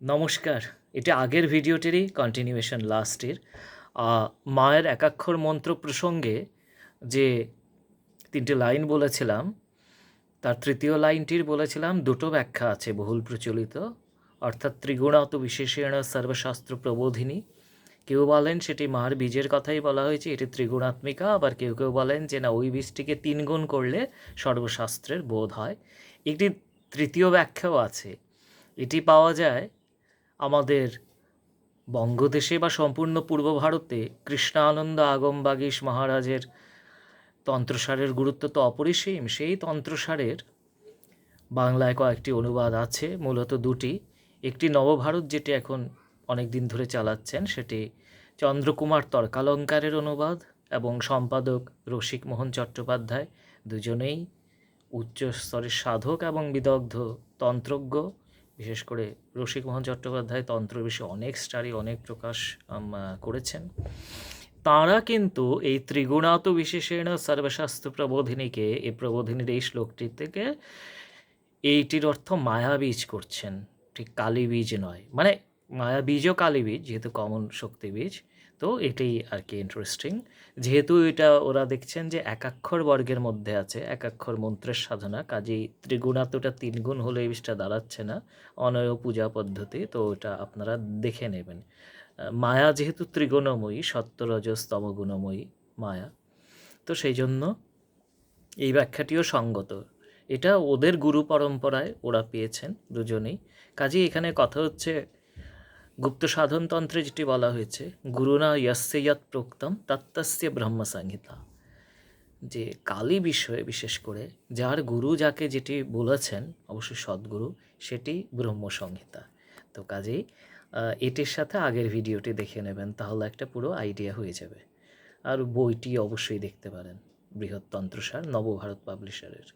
নমস্কার, এটা আগের ভিডিওটিরই কন্টিনিউয়েশন লাস্টের মায়ের একাক্ষর মন্ত্র প্রসঙ্গে যে তিনটে লাইন বলেছিলাম, তার তৃতীয় লাইনটির বলেছিলাম, দুটো ব্যাখ্যা আছে বহুল প্রচলিত। অর্থাৎ ত্রিগুণাত বিশেষেণ সর্বশাস্ত্র প্রবোধিনী। কেউ বলেন সেটি মার বীজের কথাই বলা হয়েছে, এটি ত্রিগুণাত্মিকা। আবার কেউ কেউ বলেন যে না, ওই বীজটিকে তিন গুণ করলে সর্বশাস্ত্রের বোধ হয়। একটি তৃতীয় ব্যাখ্যাও আছে। এটি পাওয়া যায় আমাদের বঙ্গদেশে বা সম্পূর্ণ পূর্ব ভারতে কৃষ্ণানন্দ আগমবাগীশ মহারাজের তন্ত্রসারের গুরুত্ব তো অপরিসীম। সেই তন্ত্রসারের বাংলায় কয়েকটি অনুবাদ আছে, মূলত দুটি। একটি নবভারত যেটি এখন অনেক দিন ধরে চালাচ্ছেন, সেটি চন্দ্রকুমার তর্কালঙ্কারের অনুবাদ এবং সম্পাদক রসিক মোহন চট্টোপাধ্যায়। দুজনেই উচ্চ স্তরের সাধক এবং বিদগ্ধ তন্ত্রজ্ঞ। বিশেষ করে রসিকমোহন চট্টোপাধ্যায় তন্ত্র বিষয়ে অনেক স্টাডি অনেক প্রকাশ করেছেন। তারা কিন্তু এই ত্রিগুণাত বিশেষেণ সর্বশাস্ত্র প্রবোধিনীকে, এই প্রবোধিনীর এই শ্লোকটি থেকে এইটির অর্থ মায়াবীজ করছেন। ঠিক কালী বীজ নয়। মানে মায়া বীজও কালী বীজ, যেহেতু কমন শক্তি বীজ। তো এটাই আর কি ইন্টারেস্টিং যেহেতু এটা ওরা দেখছেন যে একাক্ষর বর্গের মধ্যে আছে একাক্ষর মন্ত্রের সাধনা, কাজেই ত্রিগুণাতটা তিন গুণ হলে এই দাঁড়াচ্ছে না, অনয় পূজা পদ্ধতি, তো ওটা আপনারা দেখে নেবেন। মায়া যেহেতু ত্রিগুণময়ী সত্য রজস তমগুণময়ী মায়া, তো সেই জন্য এই ব্যাখ্যাটিও সঙ্গত। এটা ওদের গুরু পরম্পরায় ওরা পেয়েছেন দুজনেই। কাজেই এখানে কথা হচ্ছে গুপ্ত সাধনতন্ত্রে যেটি বলা হয়েছে, গুরুনা ইয়স্য ইয়ৎ প্রোক্তম তত্তস্য ব্রহ্ম সংহিতা যে কালী বিষয়ে বিশেষ করে যার গুরু যাকে যেটি বলেছেন অবশ্যই সদ্গুরু, সেটি ব্রহ্ম সংহিতা তো কাজেই এটির সাথে আগের ভিডিওটি দেখে নেবেন, তাহলে একটা পুরো আইডিয়া হয়ে যাবে। আর বইটি অবশ্যই দেখতে পারেন, বৃহৎ তন্ত্রসার, নবভারত পাবলিশারের।